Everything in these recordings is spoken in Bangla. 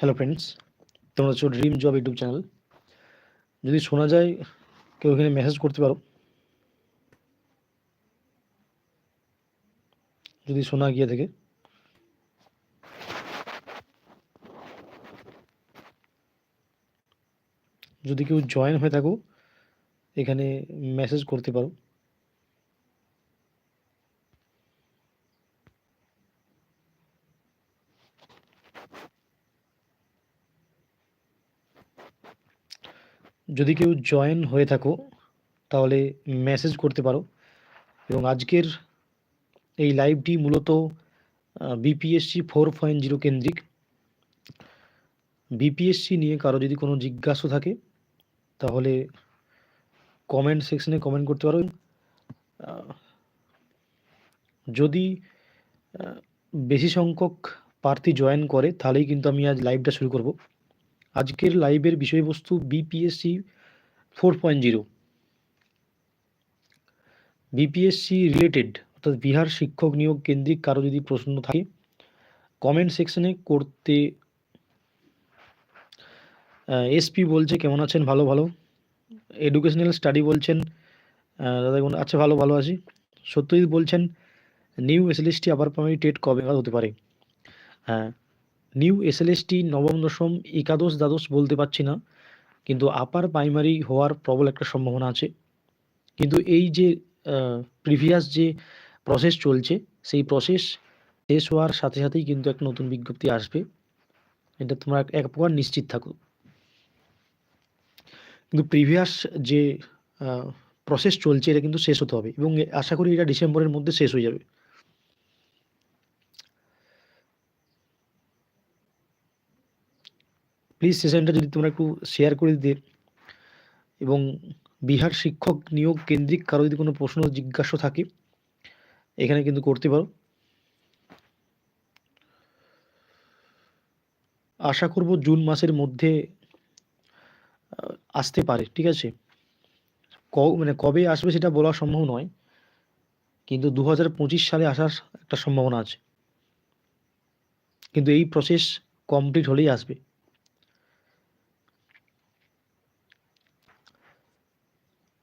হ্যালো ফ্রেন্ডস তোমরা হচ্ছে ড্রিম জব ইউটিউব চ্যানেল যদি শোনা যায়, কেউ এখানে মেসেজ করতে পারো। যদি শোনা গিয়ে থাকে যদি কেউ জয়েন হয়ে থাকো, এখানে মেসেজ করতে পারো। যদি কেউ জয়েন হয়ে থাকো, তাহলে মেসেজ করতে পারো। এবং আজকের এই লাইভটি মূলত বিপিএসসি ফোর পয়েন্ট জিরো কেন্দ্রিক। বিপিএসসি নিয়ে কারও যদি কোনো জিজ্ঞাসা থাকে, তাহলে কমেন্ট সেকশনে কমেন্ট করতে পারো। যদি বেশি সংখ্যক প্রার্থী জয়েন করে, তাহলেই কিন্তু আমি আজ লাইভটা শুরু করব। আজকের লাইভের বিষয়বস্তু BPSC four point zero BPSC related অর্থাৎ বিহার শিক্ষক নিয়োগ কেন্দ্রিক কারও যদি প্রশ্ন থাকে কমেন্ট সেকশনে করতে এসপি বলছে, কেমন আছেন? ভালো ভালো। এডুকেশনাল স্টাডি বলছেন দাদা আচ্ছা ভালো ভালো আছি। সত্যজিৎ বলছেন নিউ এসএলএসটি আবার প্রাইমারি টেট কবে হতে পারে? হ্যাঁ নিউ এসএলএসটি নবম, দশম, একাদশ, দ্বাদশ বলতে পারছি না, কিন্তু আপার প্রাইমারি হওয়ার প্রবল একটা সম্ভাবনা আছে। কিন্তু এই যে প্রিভিয়াস যে প্রসেস চলছে, সেই প্রসেস শেষ হওয়ার সাথে সাথেই কিন্তু এক নতুন বিজ্ঞপ্তি আসবে। এটা তোমরা এক প্রকার নিশ্চিত থাকো। কিন্তু প্রিভিয়াস যে প্রসেস চলছে, এটা কিন্তু শেষ হতে হবে এবং আশা করি এটা ডিসেম্বরের মধ্যে শেষ হয়ে যাবে। প্লিজ সেশনটা যদি তোমরা একটু শেয়ার করে দিতে এবং বিহার শিক্ষক নিয়োগ কেন্দ্রিক কারও যদি কোনো প্রশ্ন, জিজ্ঞাসা থাকে, এখানে কিন্তু করতে পারো। আশা করব জুন মাসের মধ্যে আসতে পারে, ঠিক আছে? ক- মানে কবে আসবে সেটা বলা সম্ভব নয়, কিন্তু দু হাজার পঁচিশ সালে আসার একটা সম্ভাবনা আছে। কিন্তু এই প্রসেস কমপ্লিট হলেই আসবে।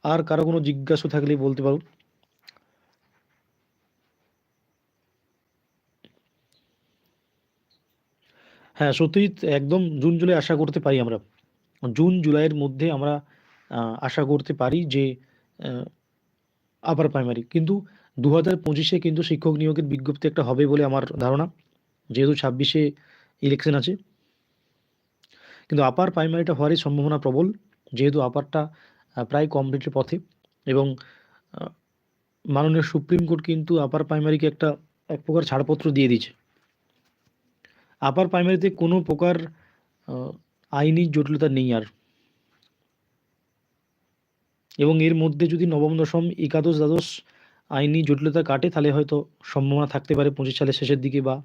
আর কারও কোনো জিজ্ঞাসা থাকলে বলতে পারো হ্যাঁ সত্যিই একদম জুন, জুলাই আশা করতে পারি আমরা। জুন, জুলাইয়ের মধ্যে আমরা আশা করতে পারি যে আপার প্রাইমারি কিন্তু দু হাজার পঁচিশে কিন্তু শিক্ষক নিয়োগের বিজ্ঞপ্তি একটা হবে বলে আমার ধারণা। যেহেতু ছাব্বিশে ইলেকশন আছে। কিন্তু আপার প্রাইমারিটা হওয়ারই সম্ভাবনা প্রবল। যেহেতু আপারটা প্রায় কমপ্লিটের পথে এবং মাননীয় সুপ্রিম কোর্ট কিন্তু আপার প্রাইমারিকে একটা এক প্রকার ছাড়পত্র দিয়ে দিয়েছে। আপার প্রাইমারিতে কোনো প্রকার আইনি জটিলতা নেই আর। এবং এর মধ্যে যদি নবম, দশম, একাদশ, দ্বাদশ আইনি জটিলতা কাটে, তাহলে হয়তো সম্ভাবনা থাকতে পারে পঁচিশ সালের শেষের দিকে বা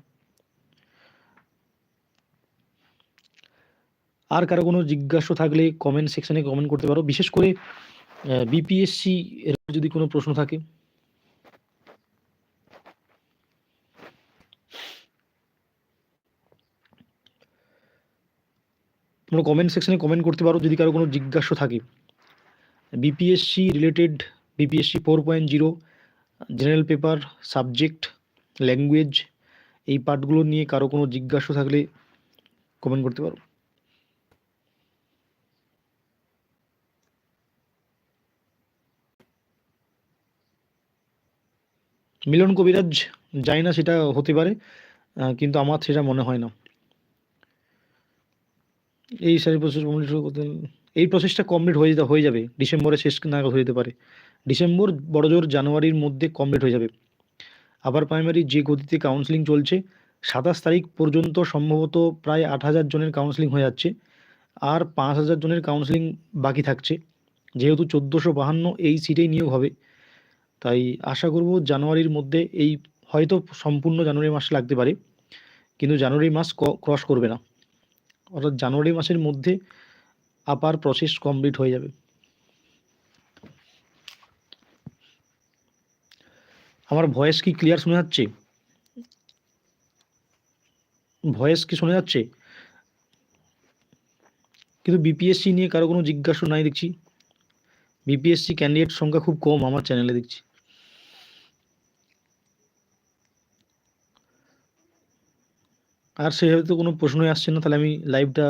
আর কারও কোনো জিজ্ঞাসা থাকলে কমেন্ট সেকশনে কমেন্ট করতে পারো। বিশেষ করে বিপিএসসি এর যদি কোনো প্রশ্ন থাকে। তোমরা কমেন্ট সেকশনে কমেন্ট করতে পারো, যদি কারও কোনো জিজ্ঞাসা থাকে। BPSC related BPSC four point zero general paper subject language এই পার্টগুলো নিয়ে কারও কোনো জিজ্ঞাসা থাকলে কমেন্ট করতে পারো। মিলন কবিরাজ, জানি না সেটা হতে পারে কিন্তু আমার সেটা মনে হয় না। এই সারি প্রসেস কমপ্লিট করতে এই প্রসেসটা কমপ্লিট হয়ে হয়ে যাবে। ডিসেম্বরে শেষ নাগাদ হয়ে যেতে পারে। ডিসেম্বর বড়জোর জানুয়ারির মধ্যে কমপ্লিট হয়ে যাবে। আবার প্রাইমারি যে গতিতে কাউন্সিলিং চলছে, সাতাশ তারিখ পর্যন্ত সম্ভবত প্রায় আট হাজার জনের কাউন্সিলিং হয়ে যাচ্ছে। আর পাঁচ হাজার জনের কাউন্সিলিং বাকি থাকছে। যেহেতু চোদ্দোশো বাহান্ন এই সিটেই নিয়োগ হবে তাই আশা করব জানুয়ারির মধ্যে এই হয়তো সম্পূর্ণ জানুয়ারি মাস লাগতে পারে, কিন্তু জানুয়ারি মাস ক্রস করবে না। অর্থাৎ জানুয়ারি মাসের মধ্যে আপার প্রসেস কমপ্লিট হয়ে যাবে। আমার ভয়েস কি ক্লিয়ার শোনা যাচ্ছে? ভয়েস কি শোনা যাচ্ছে? কিন্তু বিপিএসসি নিয়ে কারও কোনো জিজ্ঞাসা নাই দেখছি। বিপিএসসি ক্যান্ডিডেট সংখ্যা খুব কম আমার চ্যানেলে দেখছি। আর সেভাবে তো কোনো প্রশ্নই আসছে না, তাহলে আমি লাইভটা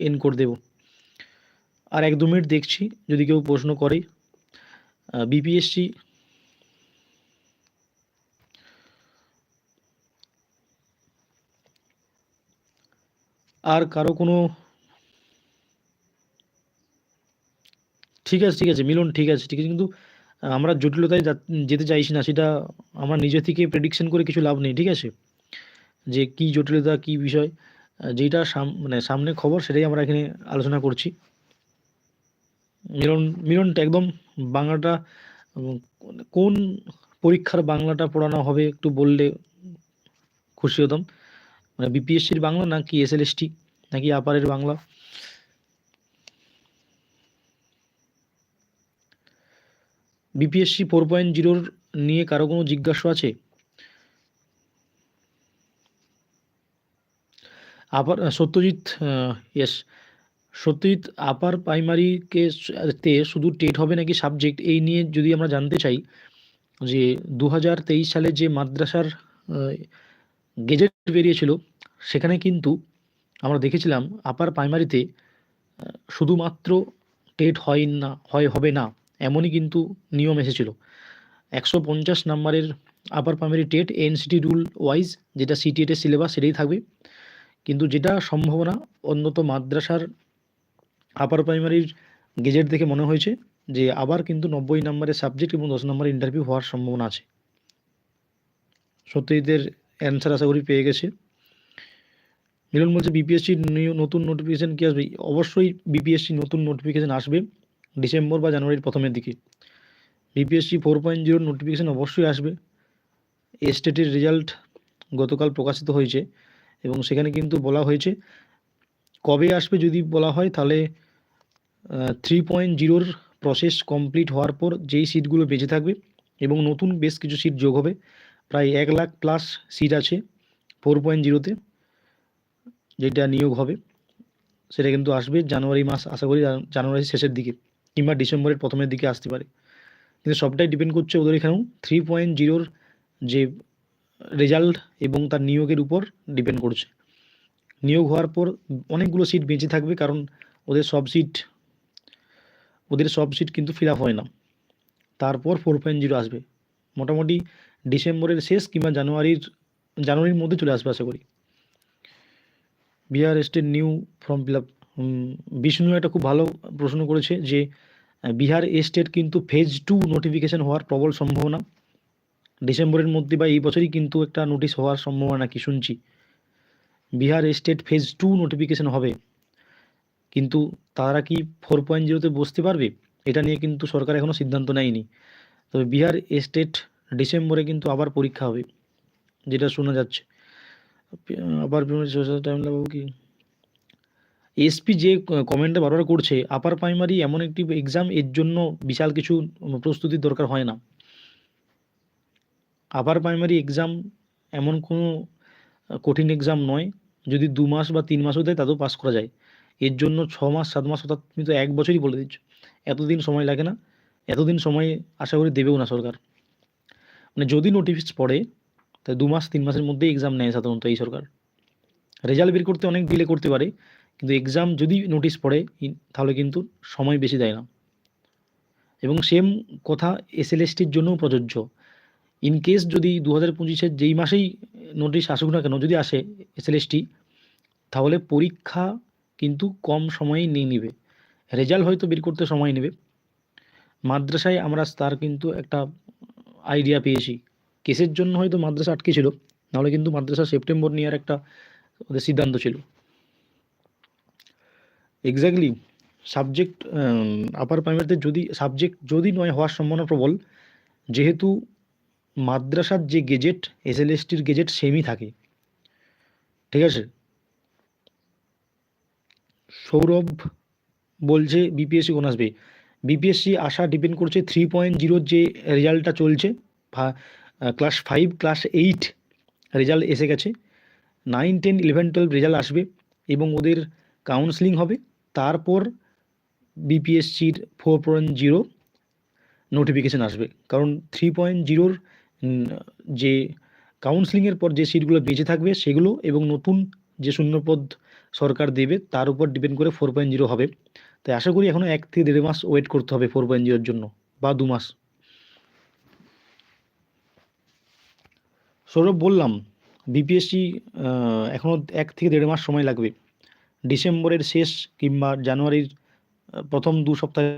এন্ড করে দেব। আর এক দু মিনিট দেখছি, যদি কেউ প্রশ্ন করে। বিপিএসসি আর কারও কোনো ঠিক আছে ঠিক আছে, মিলন, ঠিক আছে ঠিক আছে, কিন্তু আমরা জটিলতায় যেতে চাইছি না, সেটা আমার নিজে থেকে প্রেডিকশন করে কিছু লাভ নেই, ঠিক আছে? যে কি জটিলতা, কি বিষয় যেটা মানে সামনে খবর সেটাই আমরা এখানে আলোচনা করছি। মিলন, মিলনটা একদম বাংলাটা কোন পরীক্ষার বাংলাটা পড়ানো হবে একটু বললে খুশি হতাম। মানে বিপিএসসির বাংলা নাকি এসএলএসটি নাকি আপারের বাংলা? বিপিএসসি ফোর পয়েন্ট জিরোর নিয়ে কারও কোনো জিজ্ঞাসা আছে? Upper Satyajit yes Satyajit upper প্রাইমারিকে তে শুধু টেট হবে নাকি সাবজেক্ট এই নিয়ে যদি আমরা জানতে চাই যে দু হাজার তেইশ সালে যে মাদ্রাসার গেজেট বেরিয়েছিল, সেখানে কিন্তু আমরা দেখেছিলাম আপার প্রাইমারিতে শুধুমাত্র টেট হয় না, হয়, হবে না, এমনই কিন্তু নিয়ম এসেছিল। একশো পঞ্চাশ নাম্বারের upper primary TET NCT rule wise যেটা সিটিএটের সিলেবাস সেটাই থাকবে। কিন্তু যেটা সম্ভাবনা, অন্যত মাদ্রাসার আপার প্রাইমারির গেজেট দেখে মনে হয়েছে যে, আবার কিন্তু নব্বই নম্বরের সাবজেক্ট এবং দশ নম্বরের ইন্টারভিউ হওয়ার সম্ভাবনা আছে। সত্যজিতের অ্যান্সার আশা করি পেয়ে গেছে। মিলন বলছে বিপিএসসির নতুন নোটিফিকেশান কী আসবে? অবশ্যই বিপিএসসি নতুন নোটিফিকেশান আসবে ডিসেম্বর বা জানুয়ারির প্রথমের দিকে। বিপিএসসি ফোর পয়েন্ট জিরোর নোটিফিকেশান অবশ্যই আসবে। এস্টেটের রেজাল্ট গতকাল প্রকাশিত হয়েছে। এবং সেখানে কিন্তু বলা হয়েছে, কবে আসবে যদি বলা হয় তাহলে থ্রি পয়েন্ট জিরোর প্রসেস কমপ্লিট হওয়ার পর যেই সিটগুলো বেঁচে থাকবে এবং নতুন বেশ কিছু সিট যোগ হবে, প্রায় এক লাখ প্লাস সিট আছে ফোর পয়েন্ট জিরোতে যেটা নিয়োগ হবে। সেটা কিন্তু আসবে জানুয়ারি মাস, আশা করি জান- জানুয়ারির শেষের দিকে কিংবা ডিসেম্বরের প্রথমের দিকে আসতে পারে। কিন্তু সবটাই ডিপেন্ড করছে ওদের এখানেও। থ্রি পয়েন্ট জিরোর যে রেজাল্ট এবং তার নিয়োগের উপর ডিপেন্ড করছে। নিয়োগ হওয়ার পর অনেকগুলো সিট বেঁচে থাকবে কারণ ওদের সব সিট ওদের সব সিট কিন্তু ফিল হয় না। তারপর ফোর পয়েন্ট জিরো আসবে। মোটামুটি ডিসেম্বরের শেষ কিংবা জানুয়ারির জানুয়ারির মধ্যে চলে আসবে আশা করি। Bihar state new form fill up Bishnu একটা খুব ভালো প্রশ্ন করেছে যে, বিহার স্টেট কিন্তু ফেজ টু নোটিফিকেশন হওয়ার প্রবল সম্ভাবনা। ডিসেম্বরের মধ্যে বা এই বছরই কিন্তু একটা নোটিশ হওয়ার সম্ভাবনা কি শুনছি? Bihar state phase two notification হবে। কিন্তু তারা কি ফোর পয়েন্ট জিরোতে বসতে পারবে? এটা নিয়ে কিন্তু সরকার এখনও সিদ্ধান্ত নেয়নি। তবে বিহার স্টেট ডিসেম্বরে কিন্তু আবার পরীক্ষা হবে, যেটা শোনা যাচ্ছে। আবার টাইম লাগবে কি? এসপি যে কমেন্টটা বারবার করছে আপার প্রাইমারি এমন একটি এক্সাম এর জন্য বিশাল কিছু প্রস্তুতির দরকার হয় না। আপার প্রাইমারি এক্সাম এমন কোনো কঠিন এক্সাম নয়। যদি দু মাস বা তিন মাসও দেয় তাতেও পাস করা যায়। এর জন্য ছ মাস, সাত মাস অর্থাৎ তুমি তো এক বছরই বলে দিচ্ছ। এতদিন সময় লাগে না। এতদিন সময় আশা করি দেবেও না সরকার। মানে যদি নোটিফিস পড়ে তাই দু মাস, তিন মাসের মধ্যেই এক্সাম নেয় সাধারণত এই সরকার। রেজাল্ট বের করতে অনেক ডিলে করতে পারে, কিন্তু এক্সাম যদি নোটিশ পড়ে তাহলে কিন্তু সময় বেশি দেয় না। এবং সেম কথা এসএলএসটির জন্যও প্রযোজ্য। ইন কেস যদি দু হাজার পঁচিশের যেই মাসেই নোটিশ আসুক না কেন, যদি আসে এসএলএসটি, তাহলে পরীক্ষা কিন্তু কম সময়েই নিয়ে নিবে। রেজাল্ট হয়তো বের করতে সময় নেবে। মাদ্রাসায় আমরা তার কিন্তু একটা আইডিয়া পেয়েছি। কেসের জন্য হয়তো মাদ্রাসা আটকে ছিল, নাহলে কিন্তু মাদ্রাসা সেপ্টেম্বর নেওয়ার একটা ওদের সিদ্ধান্ত ছিল। এক্স্যাক্টলি সাবজেক্ট আপার প্রাইমারিতে যদি সাবজেক্ট যদি নয় হওয়ার সম্ভাবনা প্রবল, যেহেতু মাদ্রাসার যে গেজেট এসএলএসটির গেজেট সেমই থাকে। ঠিক আছে? সৌরভ বলছে বিপিএসসি কোন আসবে? বিপিএসসি আশা ডিপেন্ড করছে থ্রি পয়েন্ট জিরোর যে রেজাল্টটা চলছে class five class eight result এসে গেছে। Nine ten eleven twelve result আসবে এবং ওদের কাউন্সিলিং হবে। তারপর বিপিএসসির ফোর পয়েন্ট জিরো নোটিফিকেশান আসবে। কারণ থ্রি পয়েন্ট জিরোর যে কাউন্সিলিংয়ের পর যে সিটগুলো বেঁচে থাকবে সেগুলো এবং নতুন যে শূন্যপদ সরকার দেবে তার উপর ডিপেন্ড করে ফোর পয়েন্ট জিরো হবে। তাই আশা করি এখনও এক থেকে দেড় মাস ওয়েট করতে হবে ফোর পয়েন্ট জিরোর জন্য বা দু মাস। সৌরভ, বললাম বিপিএসসি এখনও এক থেকে দেড় মাস সময় লাগবে। ডিসেম্বরের শেষ কিংবা জানুয়ারির প্রথম দু সপ্তাহে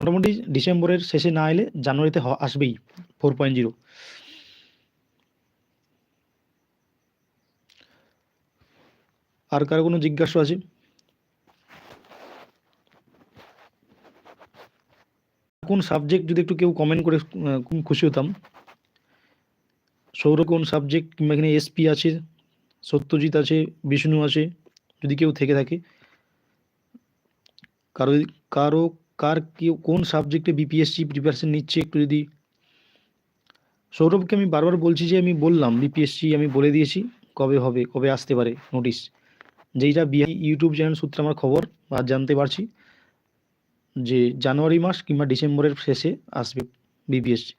মোটামুটি ডিসেম্বরের শেষে না এলে জানুয়ারিতে আসবেই ফোর পয়েন্ট জিরো আর কারও কোনো জিজ্ঞাসা আছে? কোন সাবজেক্ট যদি একটু কেউ কমেন্ট করে খুশি হতাম। সৌর কোন সাবজেক্ট কিংবা এখানে এসপি আছে, সত্যজিৎ আছে, বিষ্ণু আছে, যদি কেউ থেকে থাকে। কারও কারও কার কোন সাবজেক্টে বিপিএসসি প্রিপারেশন নিচ্ছে একটু যদি? সৌরভকে আমি বারবার বলছি যে, আমি বললাম বিপিএসসি আমি বলে দিয়েছি, কবে হবে, কবে আসতে পারে নোটিশ যেইটা বিহাই ইউটিউব চ্যানেল সূত্রে আমার খবর, আর জানতে পারছি যে জানুয়ারি মাস কিংবা ডিসেম্বরের শেষে আসবে বিপিএসসি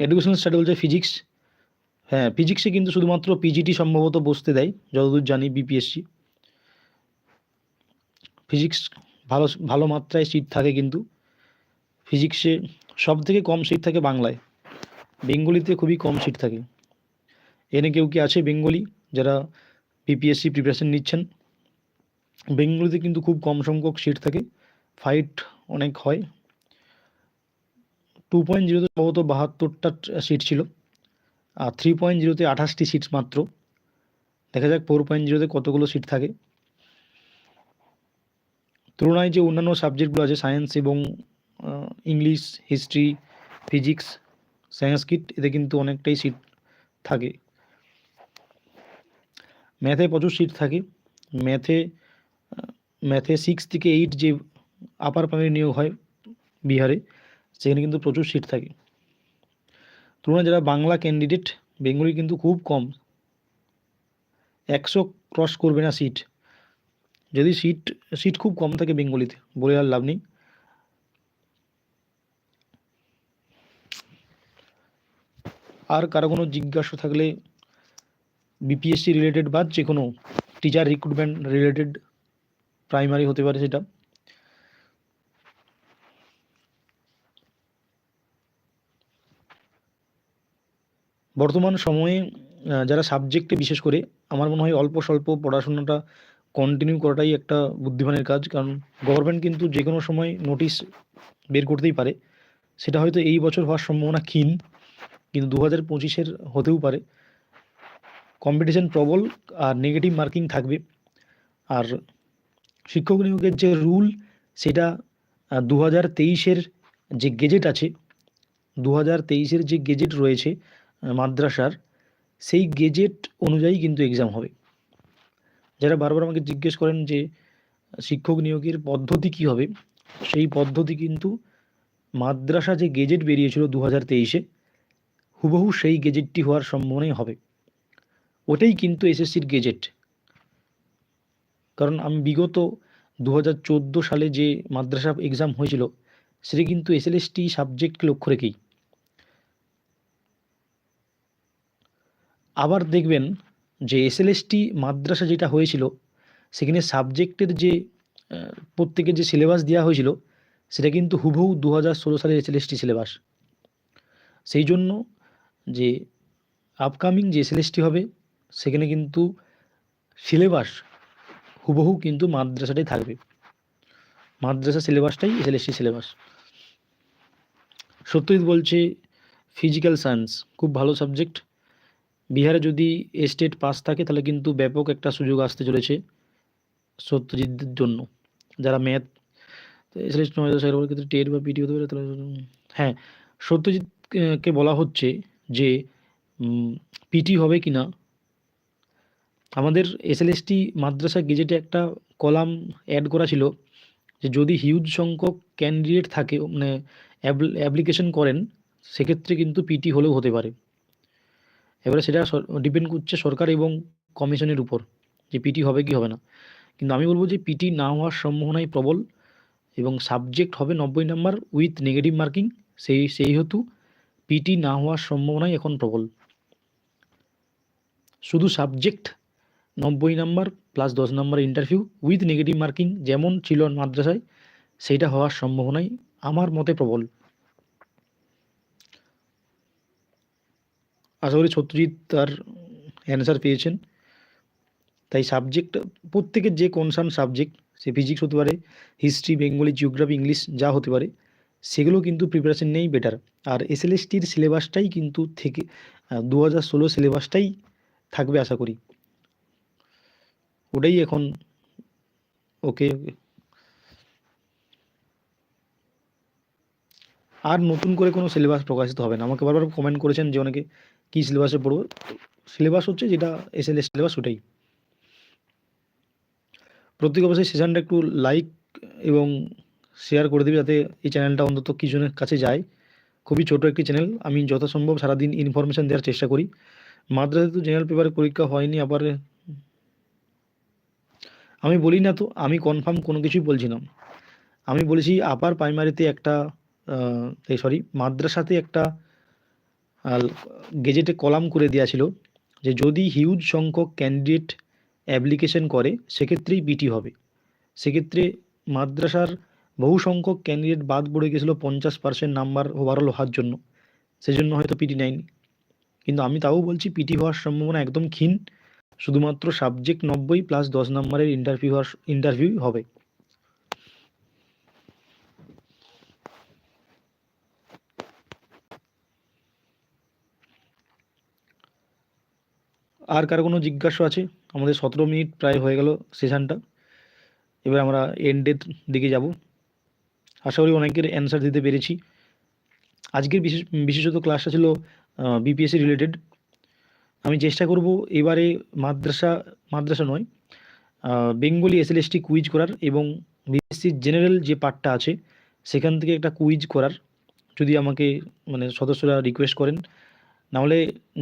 এডুকেশন স্টাডি বলছে ফিজিক্স হ্যাঁ ফিজিক্সে কিন্তু শুধুমাত্র পিজিটি সম্ভবত বসতে দেয়, যতদূর জানি বিপিএসসি ফিজিক্স ভালো ভালো মাত্রায় সিট থাকে কিন্তু। ফিজিক্সে সব থেকে কম সিট থাকে বাংলায়। বেঙ্গলিতে খুবই কম সিট থাকে। এনে কেউ কি আছে বেঙ্গলি যারা পিপিএসসি প্রিপারেশন নিচ্ছেন? বেঙ্গলিতে কিন্তু খুব কম সংখ্যক সিট থাকে। ফাইট অনেক হয়। টু পয়েন্ট জিরোতে সম্ভবত বাহাত্তরটা সিট ছিল। আর থ্রি পয়েন্ট জিরোতে আঠাশটি সিট মাত্র। দেখা যাক ফোর পয়েন্ট জিরোতে কতগুলো সিট থাকে। তুলনায় যে অন্যান্য সাবজেক্টগুলো আছে সায়েন্স এবং ইংলিশ হিস্ট্রি ফিজিক্স সংস্কৃত, এতে কিন্তু অনেকটাই সিট থাকে। ম্যাথে প্রচুর সিট থাকে। ম্যাথে ম্যাথে সিক্স থেকে এইট যে আপার প্রাইমারি নিয়োগ হয় বিহারে, সেখানে কিন্তু প্রচুর সিট থাকে। তুলনায় যারা বাংলা ক্যান্ডিডেট বেঙ্গলি কিন্তু খুব কম। একশো ক্রস করবে না সিট যদি সিট সিট খুব কম থাকে বেঙ্গলিতে, বলে আর লাভ নেই। আর কারও কোনো জিজ্ঞাসা থাকলে বিপিএসসি রিলেটেড বা যে কোনো টিচার রিক্রুটমেন্ট রিলেটেড প্রাইমারি হতে পারে সেটা। বর্তমান সময়ে যারা সাবজেক্টে বিশেষ করে, আমার মনে হয় অল্প স্বল্প পড়াশোনাটা কন্টিনিউ করাটাই একটা বুদ্ধিমানের কাজ। কারণ গভর্নমেন্ট কিন্তু যে কোনো সময় নোটিশ বের করতেই পারে। সেটা হয়তো এই বছর হওয়ার সম্ভাবনা ক্ষীণ, কিন্তু দু হাজার পঁচিশের হতেও পারে। কম্পিটিশন প্রবল আর নেগেটিভ মার্কিং থাকবে। আর শিক্ষক নিয়োগের যে রুল সেটা দু হাজার তেইশের যে গেজেট আছে দু হাজার তেইশের যে গেজেট রয়েছে মাদ্রাসার, সেই গেজেট অনুযায়ী কিন্তু এক্সাম হবে। যারা বারবার আমাকে জিজ্ঞেস করেন যে, শিক্ষক নিয়োগের পদ্ধতি কী হবে? সেই পদ্ধতি কিন্তু মাদ্রাসা যে গেজেট বেরিয়েছিল দু হাজার তেইশে, হুবহু সেই গেজেটটি হওয়ার সম্ভাবনাই হবে। ওটাই কিন্তু এসএসসির গেজেট কারণ আমি বিগত দু হাজার চোদ্দ সালে যে মাদ্রাসা এক্সাম হয়েছিল, সেটি কিন্তু এসএলএসটি সাবজেক্টকে লক্ষ্য রেখেই। আবার দেখবেন যে এসএলএসটি মাদ্রাসা যেটা হয়েছিল, সেখানে সাবজেক্টের যে প্রত্যেকের যে সিলেবাস দেওয়া হয়েছিল, সেটা কিন্তু হুবহু দু হাজার ষোলো সালের এসএলএসটি সিলেবাস সেই জন্য যে আপকামিং যে এসএলএসটি হবে, সেখানে কিন্তু সিলেবাস হুবহু কিন্তু মাদ্রাসাটাই থাকবে। মাদ্রাসা সিলেবাসটাই এসএলএসটি সিলেবাস সত্যজিৎ বলছে ফিজিক্যাল সায়েন্স খুব ভালো সাবজেক্ট বিহারে যদি স্টেট পাস থাকে, তাহলে কিন্তু ব্যাপক একটা সুযোগ আসতে চলেছে সত্যজিৎদের জন্য। যারা ম্যাথ ক্ষেত্রে টেট বা পিটি হতে পারে তাহলে হ্যাঁ সত্যজিৎকে বলা হচ্ছে যে পিটি হবে কি না আমাদের এসএলএসটি মাদ্রাসা গেজেটে একটা কলাম অ্যাড করা ছিল যে, যদি হিউজ সংখ্যক ক্যান্ডিডেট থাকে মানে অ্যাপ্লিকেশন করেন, সেক্ষেত্রে কিন্তু পিটি হলেও হতে পারে। এবারে সেটা ডিপেন্ড করছে সরকার এবং কমিশনের উপর যে পিটি হবে কি হবে না। কিন্তু আমি বলব যে পিটি না হওয়ার সম্ভাবনাই প্রবল এবং সাবজেক্ট হবে নব্বই নাম্বার উইথ নেগেটিভ মার্কিং সেই সেই হেতু পিটি না হওয়ার সম্ভাবনাই এখন প্রবল। শুধু সাবজেক্ট নব্বই নাম্বার প্লাস দশ number interview with negative marking যেমন ছিল মাদ্রাসায় সেইটা হওয়ার সম্ভাবনাই আমার মতে প্রবল। আশা করি সত্যজিৎ তার অ্যান্সার পেয়েছেন। তাই সাবজেক্ট প্রত্যেকের যে কনসার্ন সাবজেক্ট সে ফিজিক্স হতে পারে হিস্ট্রি বেঙ্গলি জিওগ্রাফি ইংলিশ যা হতে পারে, সেগুলো কিন্তু প্রিপারেশন নেই বেটার আর এসএলএসটির সিলেবাসটাই কিন্তু থেকে দু হাজার ষোলো সিলেবাসটাই থাকবে আশা করি। ওটাই এখন ওকে। আর নতুন করে কোনো সিলেবাস প্রকাশিত হবে না। আমাকে বারবার কমেন্ট করেছেন যে অনেকে কী সিলেবাসে পড়ব? সিলেবাস হচ্ছে যেটা এস এসএলএস সিলেবাস ওটাই। প্রত্যেক অবশ্যই সেশনটা একটু লাইক এবং শেয়ার করে দেবে যাতে এই চ্যানেলটা অন্তত কিছুজনের কাছে যায়। খুবই ছোট একটি চ্যানেল আমি যথাসম্ভব সারাদিন ইনফরমেশান দেওয়ার চেষ্টা করি। মাদ্রাসে তো জেনারেল পেপারে পরীক্ষা হয়নি, আবার আমি বলি না তো, আমি কনফার্ম কোনো কিছুই বলছি না। আমি বলেছি আপার প্রাইমারিতে একটা সরি মাদ্রাসাতে একটা গেজেটে কলাম করে দেওয়া ছিল যে যদি হিউজ সংখ্যক ক্যান্ডিডেট অ্যাপ্লিকেশন করে, সেক্ষেত্রেই বিটি হবে। সেক্ষেত্রে মাদ্রাসার বহু সংখ্যক ক্যান্ডিডেট বাদ পড়ে গেছিল পঞ্চাশ পার্সেন্ট নাম্বার ওভারঅল হওয়ার জন্য। সেজন্য হয়তো পিটি নেয়নি। কিন্তু আমি তাও বলছি, পিটি হওয়ার সম্ভাবনা একদম ক্ষীণ। শুধুমাত্র সাবজেক্ট নব্বই প্লাস দশ নম্বরের ইন্টারভিউ হওয়ার ইন্টারভিউ হবে। আর কার কোনো জিজ্ঞাসা আছে? আমাদের সতেরো মিনিট প্রায় হয়ে গেল সেশানটা এবার আমরা এন্ডের দিকে যাব। আশা করি অনেকের অ্যান্সার দিতে পেরেছি। আজকের বিশেষ, বিশেষত ক্লাসটা ছিল বিপিএসসি রিলেটেড আমি চেষ্টা করব এবারে মাদ্রাসা মাদ্রাসা নয় বেঙ্গলি এস এসএলএসটি কুইজ করার এবং বিএসসি জেনারেল যে পার্টটা আছে, সেখান থেকে একটা কুইজ করার। যদি আমাকে মানে সদস্যরা রিকোয়েস্ট করেন নাহলে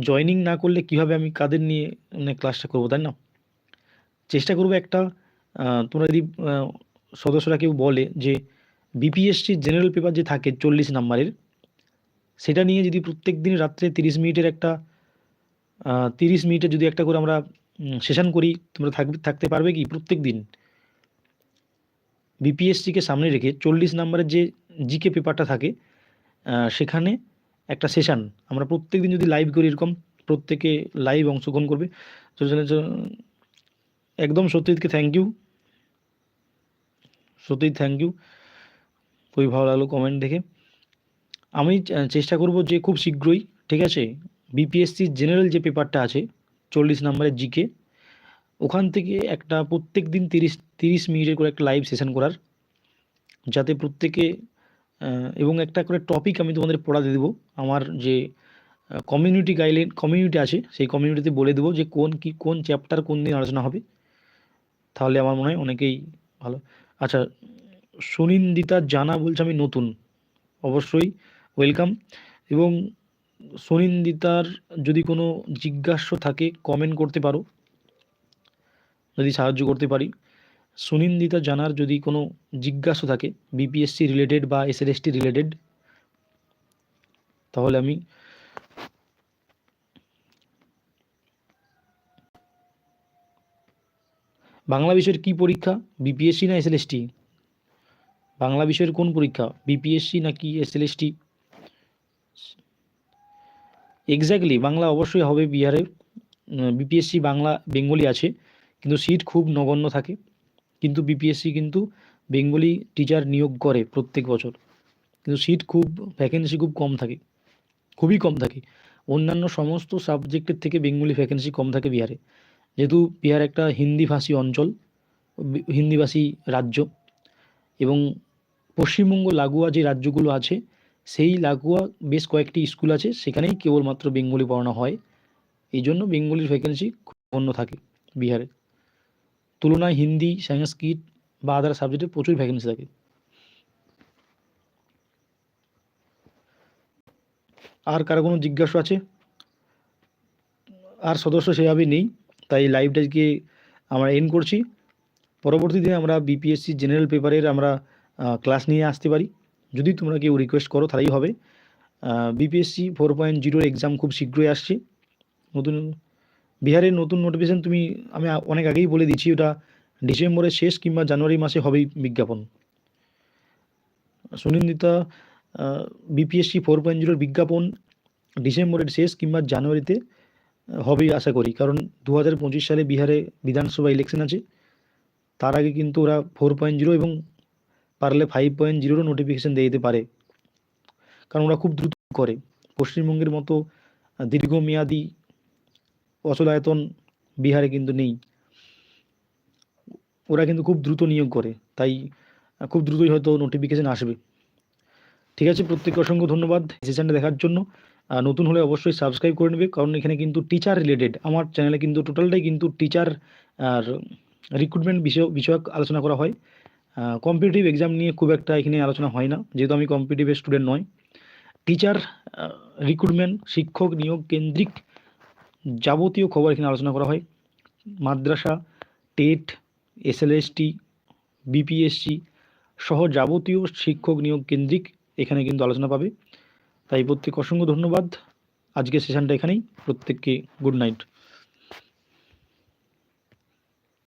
জয়নিং না করলে কীভাবে আমি কাদের নিয়ে মানে ক্লাসটা করব, তাই না? চেষ্টা করব একটা তোমরা যদি সদস্যরা কেউ বলে যে বিপিএসসি জেনারেল পেপার যে থাকে চল্লিশ নাম্বারের, সেটা নিয়ে যদি প্রত্যেক দিন রাত্রে তিরিশ মিনিটের একটা তিরিশ মিনিটে যদি একটা করে আমরা সেশন করি, তোমরা থাকবে, থাকতে পারবে কি প্রত্যেক দিন? বিপিএসসিকে সামনে রেখে চল্লিশ নাম্বারের যে জিকে পেপারটা থাকে সেখানে একটা সেশন আমরা প্রত্যেক দিন যদি লাইভ করি এরকম, প্রত্যেকে লাইভ অংশগ্রহণ করবে। একদম সত্যজিৎকে থ্যাংক ইউ সত্যিই থ্যাংক ইউ খুবই ভালো লাগল কমেন্ট দেখে। আমি চেষ্টা করব যে খুব শীঘ্রই, ঠিক আছে? বিপিএসসি জেনারেল যে পেপারটা আছে, চল্লিশ নম্বরের জিকে ওখান থেকে একটা প্রত্যেক দিন তিরিশ তিরিশ মিনিটের করে একটা লাইভ সেশন করার। যাতে প্রত্যেকে এবং একটা করে টপিক আমি তোমাদের পড়াতে দেবো। আমার যে কমিউনিটি গাইডলাইন কমিউনিটি আছে, সেই কমিউনিটিতে বলে দেবো যে কোন কি, কোন চ্যাপ্টার কোন দিন আলোচনা হবে। তাহলে আমার মনে হয় অনেকেই ভালো। আচ্ছা সুনিন্দিতা জানা বলছে আমি নতুন। অবশ্যই ওয়েলকাম এবং সুনিন্দিতার যদি কোনো জিজ্ঞাসা থাকে কমেন্ট করতে পারো। যদি সাহায্য করতে পারি। সুনিন্দিতা জানার যদি কোনো জিজ্ঞাসা থাকে বিপিএসসি রিলেটেড বা এসএলএসটি রিলেটেড তাহলে আমি বাংলা বিষয়ের কি পরীক্ষা? বিপিএসসি না এসএলএসটি বাংলা বিষয়ের কোন পরীক্ষা? বিপিএসসি না নাকি এসএলএসটি এক্স্যাক্টলি বাংলা অবশ্যই হবে বিহারে। বিপিএসসি বাংলা, বেঙ্গলি আছে, কিন্তু সিট খুব নগণ্য থাকে। কিন্তু বিপিএসসি কিন্তু বেঙ্গলি টিচার নিয়োগ করে প্রত্যেক বছর। কিন্তু সিট খুব ভ্যাকেন্সি খুব কম থাকে, খুবই কম থাকে। অন্যান্য সমস্ত সাবজেক্টের থেকে বেঙ্গলি ভ্যাকেন্সি কম থাকে বিহারে। যেহেতু বিহার একটা হিন্দিভাষী অঞ্চল হিন্দিভাষী রাজ্য, এবং পশ্চিমবঙ্গ লাগোয়া যে রাজ্যগুলো আছে, সেই লাগোয়া বেশ কয়েকটি স্কুল আছে, সেখানেই কেবলমাত্র বেঙ্গলি পড়ানো হয়। এই জন্য বেঙ্গলির ভ্যাকেন্সি অন্য থাকে বিহারে। তুলনায় হিন্দি, সংস্কৃত বা আদার সাবজেক্টে প্রচুর ভ্যাকেন্সি থাকে। আর কারও কোনো জিজ্ঞাসা আছে? আর সদস্য সেভাবে নেই, তাই লাইভটা আজকে আমরা এন্ড করছি। পরবর্তী দিনে আমরা বিপিএসসি জেনারেল পেপারের আমরা ক্লাস নিয়ে আসতে পারি। যদি তোমরা কেউ রিকোয়েস্ট করো তাহলেই হবে। বিপিএসসি ফোর পয়েন্ট জিরোর এক্সাম খুব শীঘ্রই আসছে। নতুন বিহারের নতুন নোটিফিকেশন তুমি, আমি অনেক আগেই বলে দিচ্ছি ওটা ডিসেম্বরের শেষ কিংবা জানুয়ারি মাসে হবেই বিজ্ঞাপন। সুনিন্দিতা বিপিএসসি ফোর পয়েন্ট জিরোর বিজ্ঞাপন ডিসেম্বরের শেষ কিংবা জানুয়ারিতে হবেই আশা করি। কারণ দু হাজার পঁচিশ সালে বিহারে বিধানসভা ইলেকশন আছে। তার আগে কিন্তু ওরা ফোর পয়েন্ট জিরো এবং পারলে ফাইভ পয়েন্ট জিরোরও নোটিফিকেশান দিয়ে দিতে পারে। কারণ ওরা খুব দ্রুত করে। পশ্চিমবঙ্গের মতো দীর্ঘমেয়াদী অচলায়তন বিহারে কিন্তু নেই। ওরা কিন্তু খুব দ্রুত নিয়োগ করে, তাই খুব দ্রুতই হয়তো নোটিফিকেশান আসবে। ঠিক আছে, প্রত্যেককে অসংখ্য ধন্যবাদ সেশনটা দেখার জন্য। নতুন হলে অবশ্যই সাবস্ক্রাইব করে নেবে, কারণ এখানে কিন্তু টিচার রিলেটেড আমার চ্যানেলে কিন্তু টোটালটাই কিন্তু টিচার আর রিক্রুটমেন্ট বিষয়, বিষয়ক আলোচনা করা হয়। কম্পিটিটিভ এক্সাম নিয়ে খুব একটা এখানে আলোচনা হয় না, যেহেতু আমি কম্পিটিটিভ স্টুডেন্ট নয়। টিচার রিক্রুটমেন্ট শিক্ষক নিয়োগ কেন্দ্রিক যাবতীয় খবর এখানে আলোচনা করা হয়। মাদ্রাসা, টেট, এসএলএসটি, বিপিএসসি সহ যাবতীয় শিক্ষক নিয়োগ কেন্দ্রিক এখানে কিন্তু আলোচনা পাবে। তাই প্রত্যেক অসংখ্য ধন্যবাদ। আজকের সেশনটা এখানেই। প্রত্যেককে গুড নাইট।